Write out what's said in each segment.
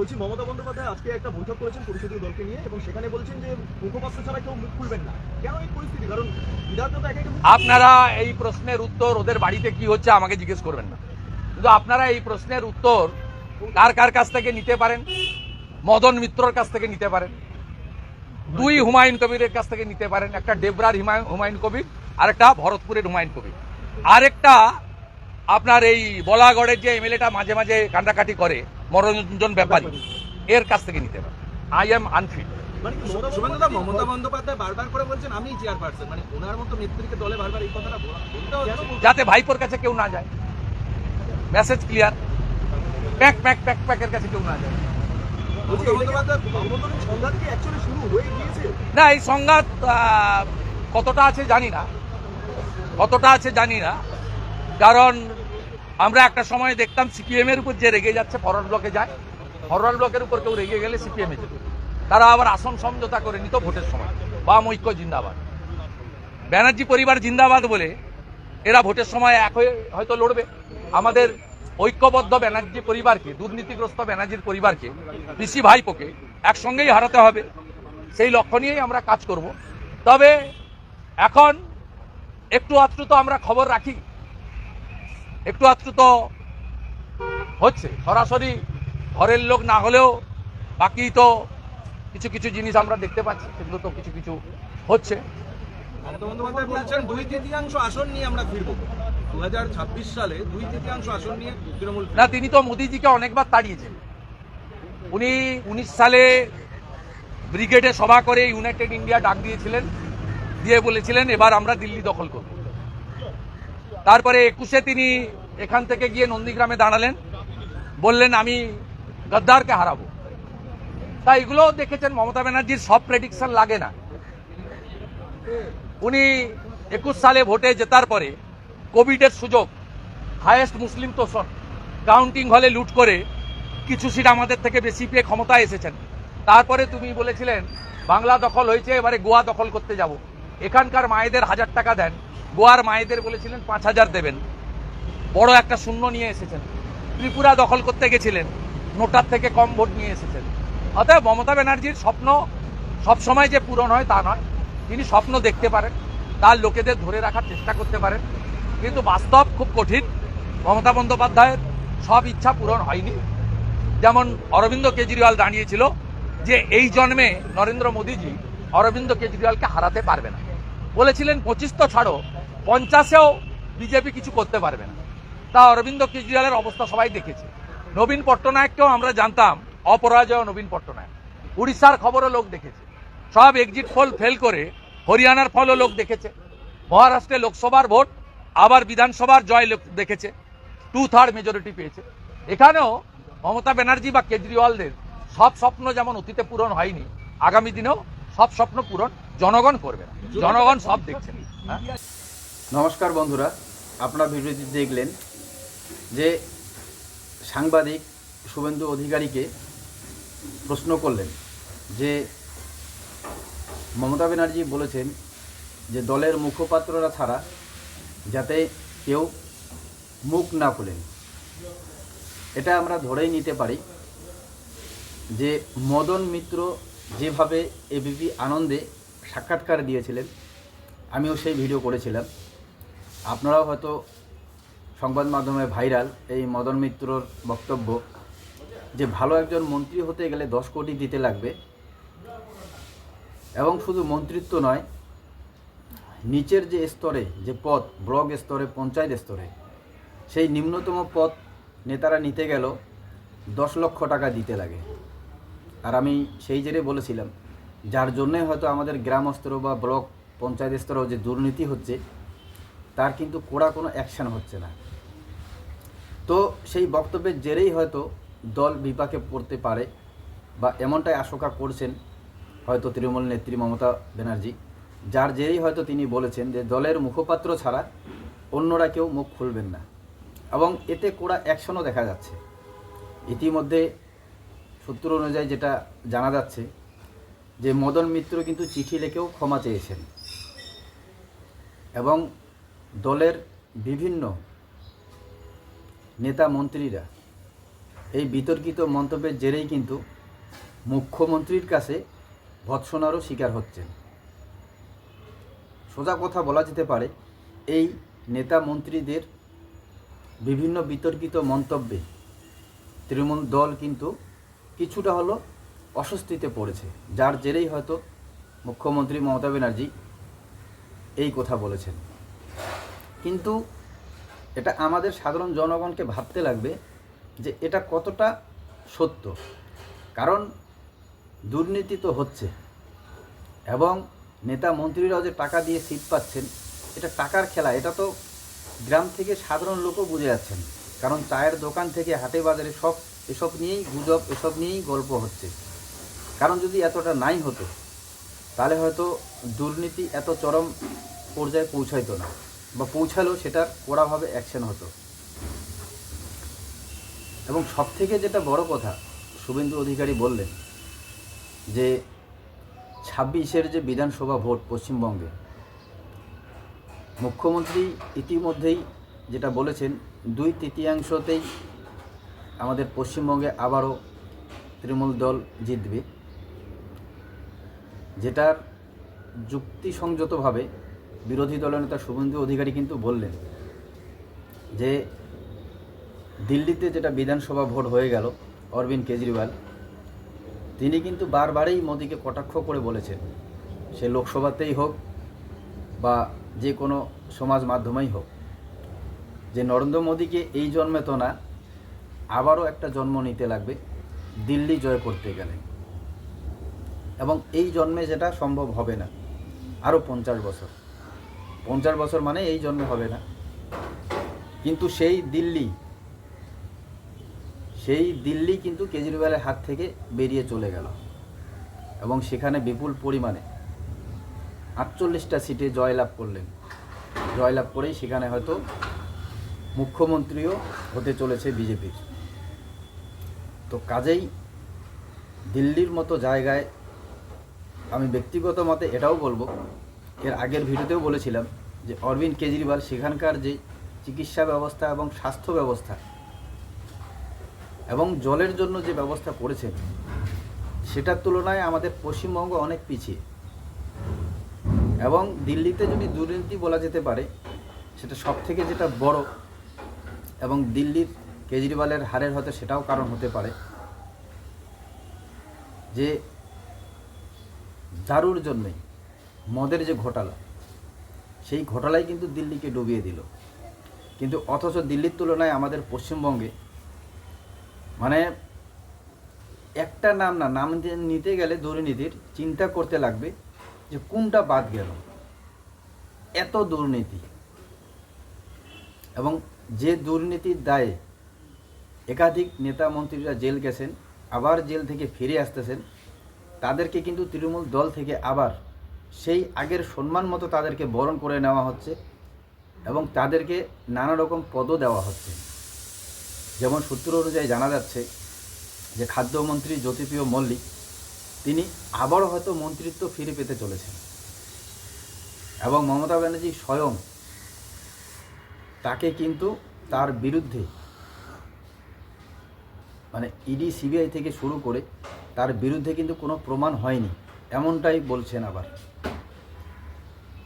বলছি, মমতা বন্দ্যোপাধ্যায় আজকে একটা বৈঠক করেছেন পরিষদীয় দলকে নিয়ে এবং সেখানে বলছেন যে মুখপাত্র ছাড়া কেউ মুখ খুলবেন না। কেন এই পরিস্থিতি? কারণ আপনারা এই প্রশ্নের উত্তর ওদের বাড়িতে কি হচ্ছে আমাকে জিজ্ঞেস করবেন না। কিন্তু আপনারা এই প্রশ্নের উত্তর কার কার কাছ থেকে নিতে পারেন? মদন মিত্রর কাছ থেকে নিতে পারেন। দুই হুমায়ুন কবিরের কাছ থেকে নিতে পারেন। একটা ডেবরার হুমায়ুন হুমায়ুন কবির আর একটা ভরতপুরের হুমায়ুন কবির। আরেকটা আপনার এই বলাগড়ের যে এমএলএটা মাঝে মাঝে কান্ডাকাটি করে মনোরঞ্জন ব্যাপারী। এর কাছ থেকে নিতে পারে। আই এম আনফিট মানে মমতা বন্দ্যোপাধ্যায় বারবার করে বলছেন আমি চেয়ারপারসন মানে ওনার মতো নেত্রীকে দলে বারবার এই কথাটা বলা- বলতে কেন হচ্ছে। বলছেন? যাতে ভাইপোর কাছে কেউ না যায়। Message clear pack pack pack প্যাকের কাছে কেউ না যায়। না এই সংঘাত কতটা আছে জানি না। কতটা আছে জানি না। কারণ আমরা একটা সময় দেখতাম সিপিএম এর উপর যে রেগে যাচ্ছে ফরওয়ার্ড ব্লকে যায়। ফরওয়ার্ড ব্লকের উপর কেউ রেগে গেলে সিপিএম এ তারা আবার আসন সমঝোতা করে নিত ভোটের সময়। বাম ঐক্য জিন্দাবাদ। ব্যানার্জি পরিবার জিন্দাবাদ বলে এরা ভোটের সময় এক হয়ে হয়তো লড়বে। আমাদের ঐক্যবদ্ধ ব্যানার্জি পরিবারকে, দুর্নীতিগ্রস্ত ব্যানার্জির পরিবারকে, পিসি ভাইপোকে একসঙ্গেই হারাতে হবে। সেই লক্ষ্য নিয়েই আমরা কাজ করব। তবে এখন একটু আধটু তো আমরা খবর রাখি। একটু আধটু তো হচ্ছে। সরাসরি ঘরের লোক না হলেও বাকি তো কিছু কিছু জিনিস আমরা দেখতে পাচ্ছি সেগুলো তো কিছু কিছু হচ্ছে। বলছেন দুই তৃতীয়াংশ আসন নিয়ে আমরা ফিরবো। দু সালে দুই তৃতীয়াংশ আসন নিয়ে তৃণমূল না তিনি তো মোদিজিকে অনেকবার তাড়িয়েছেন। উনি উনিশ সালে ব্রিগেডে সভা করে ইউনাইটেড ইন্ডিয়া ডাক দিয়েছিলেন দিয়ে বলেছিলেন এবার আমরা দিল্লি দখল করব। তারপরে একুশে তিনি এখান থেকে গিয়ে নন্দীগ্রামে দাঁড়ালেন। বললেন, আমি গদ্দারকে হারাবো। তা এগুলো দেখেছেন মমতা ব্যানার্জির, সব প্রেডিকশন লাগে না। উনি একুশ সালে ভোটে জেতার পরে কোভিডের সুযোগ হায়েস্ট মুসলিম তোষণ কাউন্টিং হলে লুট করে কিছু সিট আমাদের থেকে বেশি পেয়ে ক্ষমতায় এসেছেন। তারপরে তুমি বলেছিলেন, বাংলা দখল হয়েছে, এবারে গোয়া দখল করতে যাব। এখানকার মায়েদের হাজার টাকা দেন, গোয়ার মায়েদের বলেছিলেন পাঁচ হাজার দেবেন। বড় একটা শূন্য নিয়ে এসেছেন। ত্রিপুরা দখল করতে গেছিলেন, নোটার থেকে কম ভোট নিয়ে এসেছেন। অতএব মমতা ব্যানার্জির স্বপ্ন সবসময় যে পূরণ হয় তা নয়, তিনি স্বপ্ন দেখতে পারেন, তার লোকেদের ধরে রাখার চেষ্টা করতে পারেন। কিন্তু বাস্তব খুব কঠিন। মমতা বন্দ্যোপাধ্যায়ের সব ইচ্ছা পূরণ হয়নি। যেমন অরবিন্দ কেজরিওয়াল দাঁড়িয়েছিল যে, এই জন্মে নরেন্দ্র মোদীজি অরবিন্দ কেজরিওয়ালকে হারাতে পারবে না। বলেছিলেন, পঁচিশ তো ছাড়ো, পঞ্চাশেও বিজেপি কিছু করতে পারবে না। তা অরবিন্দ কেজরিওয়ালের অবস্থা সবাই দেখেছে। নবীন পট্টনায়ককেও আমরা জানতাম, অপরাজয় নবীন পট্টনায়ক। উড়িষ্যার খবরও লোক দেখেছে। সব এক্সিট পোল ফেল করে হরিয়ানার ফলও লোক দেখেছে। মহারাষ্ট্রে লোকসভার ভোট, আবার বিধানসভার জয় লোক দেখেছে। টু থার্ড মেজরিটি পেয়েছে। এখানেও মমতা ব্যানার্জি বা কেজরিওয়ালদের সব স্বপ্ন যেমন অতীতে পূরণ হয়নি, আগামী দিনেও সব স্বপ্ন পূরণ জনগণ করবে না। জনগণ সব দেখছেন হ্যাঁ? নমস্কার বন্ধুরা, আপনারা ভিডিওটি দেখলেন যে সাংবাদিক শুভেন্দু অধিকারীকে প্রশ্ন করলেন যে মমতা ব্যানার্জি বলেছেন যে দলের মুখপাত্ররা ছাড়া যাতে কেউ মুখ না খুলেন। এটা আমরা ধরেই নিতে পারি যে মদন মিত্র যেভাবে এবিপি আনন্দে সাক্ষাৎকার দিয়েছিলেন, আমিও সেই ভিডিও করেছিলাম। আপনারাও হয়তো সংবাদ মাধ্যমে ভাইরাল এই মদন মিত্রর বক্তব্য, যে ভালো একজন মন্ত্রী হতে গেলে দশ কোটি দিতে লাগবে। এবং শুধু মন্ত্রিত্ব নয়, নিচের যে স্তরে, যে পদ, ব্লক স্তরে, পঞ্চায়েত স্তরে, সেই নিম্নতম পদ নেতারা নিতে গেল দশ লক্ষ টাকা দিতে লাগে। আর আমি সেই জেরে বলেছিলাম, যার জন্যে হয়তো আমাদের গ্রাম স্তর বা ব্লক পঞ্চায়েত স্তরেও যে দুর্নীতি হচ্ছে, তার কিন্তু কোড়া কোনো অ্যাকশন হচ্ছে না। তো সেই বক্তব্যের জেরেই হয়তো দল বিপাকে পড়তে পারে বা এমনটাই আশঙ্কা করছেন হয়তো তৃণমূল নেত্রী মমতা ব্যানার্জি, যার জেরেই হয়তো তিনি বলেছেন যে দলের মুখপাত্র ছাড়া অন্যরা কেউ মুখ খুলবেন না। এবং এতে কোড়া অ্যাকশনও দেখা যাচ্ছে। ইতিমধ্যে সূত্র অনুযায়ী যেটা জানা যাচ্ছে, যে মদন মিত্র কিন্তু চিঠি লিখেও ক্ষমা চেয়েছেন। এবং দলের বিভিন্ন নেতা মন্ত্রীরা এই বিতর্কিত মন্তব্যের জেরেই কিন্তু মুখ্যমন্ত্রীর কাছে ভৎসনারও শিকার হচ্ছেন। সোজা কথা বলা যেতে পারে, এই নেতা মন্ত্রীদের বিভিন্ন বিতর্কিত মন্তব্যে তৃণমূল দল কিন্তু কিছুটা হলো অস্বস্তিতে পড়েছে, যার জেরেই হয়তো মুখ্যমন্ত্রী মমতা ব্যানার্জি এই কথা বলেছেন। কিন্তু এটা আমাদের সাধারণ জনগণকে ভাবতে লাগবে যে এটা কতটা সত্য। কারণ দুর্নীতি তো হচ্ছে এবং নেতা মন্ত্রীরাও যে টাকা দিয়ে সিট পাচ্ছেন, এটা টাকার খেলা, এটা তো গ্রাম থেকে সাধারণ লোকও বুঝে যাচ্ছেন। কারণ চায়ের দোকান থেকে হাটে বাজারে সব এসব নিয়েই গুজব, এসব নিয়েই গল্প হচ্ছে। কারণ যদি এতটা নাই হতো, তাহলে হয়তো দুর্নীতি এত চরম পর্যায়ে পৌঁছাইতো না, বা পৌঁছালেও সেটার কড়াভাবে অ্যাকশন হতো। এবং সব থেকে যেটা বড় কথা, শুভেন্দু অধিকারী বললেন যে, ছাব্বিশের যে বিধানসভা ভোট পশ্চিমবঙ্গে, মুখ্যমন্ত্রী ইতিমধ্যেই যেটা বলেছেন, দুই তৃতীয়াংশতেই আমাদের পশ্চিমবঙ্গে আবারও তৃণমূল দল জিতবে, যেটার যুক্তিসংযতভাবে বিরোধী দলের নেতা শুভেন্দু অধিকারী কিন্তু বললেন যে দিল্লিতে যেটা বিধানসভা ভোট হয়ে গেল, অরবিন্দ কেজরিওয়াল, তিনি কিন্তু বারবারই মোদীকে কটাক্ষ করে বলেছেন সে লোকসভাতেই হোক বা যে কোনো সমাজ মাধ্যমেই হোক যে নরেন্দ্র মোদীকে এই জন্মে তো না আবারও একটা জন্ম নিতে লাগবে, দিল্লি জয় করতে গেলে। এবং এই জন্মে যেটা সম্ভব হবে না, আরও পঞ্চাশ বছর। পঞ্চাশ বছর মানে এই জন্মে হবে না। কিন্তু সেই দিল্লি সেই দিল্লি কিন্তু কেজরিওয়ালের হাত থেকে বেরিয়ে চলে গেল। এবং সেখানে বিপুল পরিমাণে আটচল্লিশটা সিটে জয়লাভ করলেন। জয়লাভ করেই সেখানে হয়তো মুখ্যমন্ত্রীও হতে চলেছে বিজেপির। তো কাজেই দিল্লির মতো জায়গায় আমি ব্যক্তিগত মতে এটাও বলব, এর আগের ভিডিওতেও বলেছিলাম যে অরবিন্দ কেজরিওয়াল সেখানকার যে চিকিৎসা ব্যবস্থা এবং স্বাস্থ্য ব্যবস্থা এবং জলের জন্য যে ব্যবস্থা করেছেন, সেটার তুলনায় আমাদের পশ্চিমবঙ্গ অনেক পিছিয়ে। এবং দিল্লিতে যদি দুর্নীতি বলা যেতে পারে, সেটা সব থেকে যেটা বড় এবং দিল্লির কেজরিওয়ালের হারের হয়তো সেটাও কারণ হতে পারে। যে দারুর জন্যই মদের যে ঘোটালা, সেই ঘোটালাই কিন্তু দিল্লিকে ডুবিয়ে দিল। কিন্তু অথচ দিল্লির তুলনায় আমাদের পশ্চিমবঙ্গে মানে একটা নাম না, নাম নিতে গেলে দুর্নীতির চিন্তা করতে লাগবে যে কোনটা বাদ গেল। এত দুর্নীতি। এবং যে দুর্নীতির দায়ে একাধিক নেতা মন্ত্রীরা জেল গেছেন, আবার জেল থেকে ফিরে আসতেছেন। তাদেরকে কিন্তু তৃণমূল দল থেকে আবার সেই আগের সম্মান মতো তাদেরকে বরণ করে নেওয়া হচ্ছে এবং তাদেরকে নানা রকম পদও দেওয়া হচ্ছে। যেমন সূত্র অনুযায়ী জানা যাচ্ছে যে খাদ্যমন্ত্রী জ্যোতিপ্রিয় মল্লিক, তিনি আবারও হয়তো মন্ত্রিত্ব ফিরে পেতে চলেছেন এবং মমতা ব্যানার্জি স্বয়ং তাকে কিন্তু তার বিরুদ্ধে মানে ইডি সিবিআই থেকে শুরু করে তার বিরুদ্ধে কিন্তু কোনো প্রমাণ হয়নি, এমনটাই বলছেন আবার।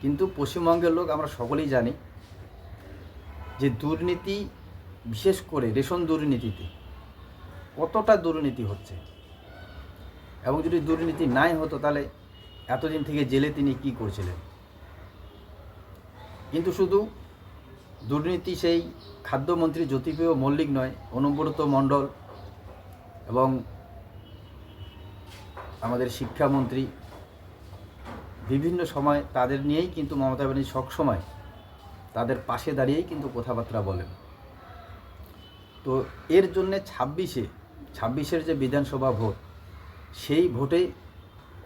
কিন্তু পশ্চিমবঙ্গের লোক আমরা সকলেই জানি যে দুর্নীতি, বিশেষ করে রেশন দুর্নীতিতে কতটা দুর্নীতি হচ্ছে। এবং যদি দুর্নীতি নাই হতো তাহলে এতদিন থেকে জেলে তিনি কি করছিলেন? কিন্তু শুধু দুর্নীতি সেই খাদ্যমন্ত্রী জ্যোতিপ্রিয় মল্লিক নয়, অনুব্রত মণ্ডল এবং আমাদের শিক্ষামন্ত্রী বিভিন্ন সময় তাদের নিয়েই কিন্তু মমতা ব্যানার্জি সবসময় তাদের পাশে দাঁড়িয়েই কিন্তু কথাবার্তা বলেন। তো এর জন্যে ছাব্বিশে, ছাব্বিশের যে বিধানসভা ভোট, সেই ভোটে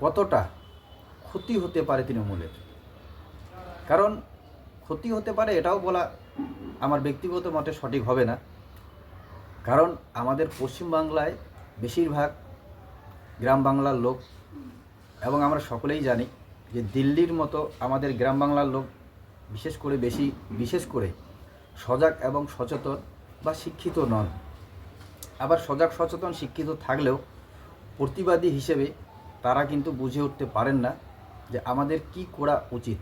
কতটা ক্ষতি হতে পারে তৃণমূলের? কারণ ক্ষতি হতে পারে এটাও বলা আমার ব্যক্তিগত মতে সঠিক হবে না। কারণ আমাদের পশ্চিমবাংলায় বেশিরভাগ গ্রাম বাংলার লোক, এবং আমরা সকলেই জানি যে দিল্লির মতো আমাদের গ্রাম বাংলার লোক বিশেষ করে বেশি, বিশেষ করে সজাগ এবং সচেতন বা শিক্ষিত নন। আবার সজাগ, সচেতন, শিক্ষিত থাকলেও প্রতিবাদী হিসেবে তারা কিন্তু বুঝে উঠতে পারেন না যে আমাদের কি করা উচিত।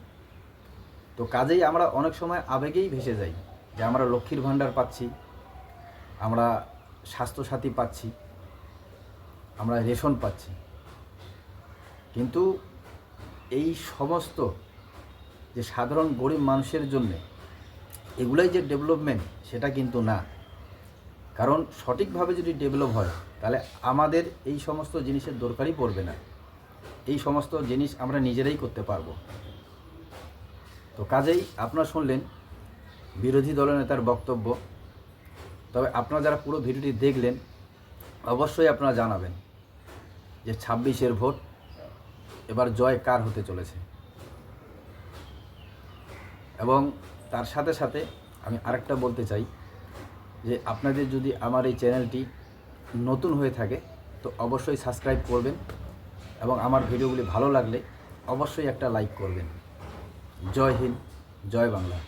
তো কাজেই আমরা অনেক সময় আবেগেই ভেসে যাই যে আমরা লক্ষ্মীর ভাণ্ডার পাচ্ছি, আমরা স্বাস্থ্যসাথী পাচ্ছি আমরা রেশন পাচ্ছি। কিন্তু এই সমস্ত যে সাধারণ গরিব মানুষের জন্য এগুলাই যে ডেভেলপমেন্ট, সেটা কিন্তু না। কারণ সঠিকভাবে যদি ডেভেলপ হয়, তাহলে আমাদের এই সমস্ত জিনিসের দরকারই পড়বে না। এই সমস্ত জিনিস আমরা নিজেরাই করতে পারব। তো কাজেই আপনারা শুনলেন বিরোধী দলনেতার বক্তব্য। তবে আপনারা যারা পুরো ভিডিওটি দেখলেন, অবশ্যই আপনারা জানাবেন। যে ছাব্বিশের ভোট, এবার জয় কার হতে চলেছে? এবং তার সাথে সাথে আমি আরেকটা বলতে চাই যে আপনাদের যদি আমার এই চ্যানেলটি নতুন হয়ে থাকে, তো অবশ্যই সাবস্ক্রাইব করবেন এবং আমার ভিডিওগুলি ভালো লাগলে অবশ্যই একটা লাইক করবেন। জয় হিন্দ, জয় বাংলা।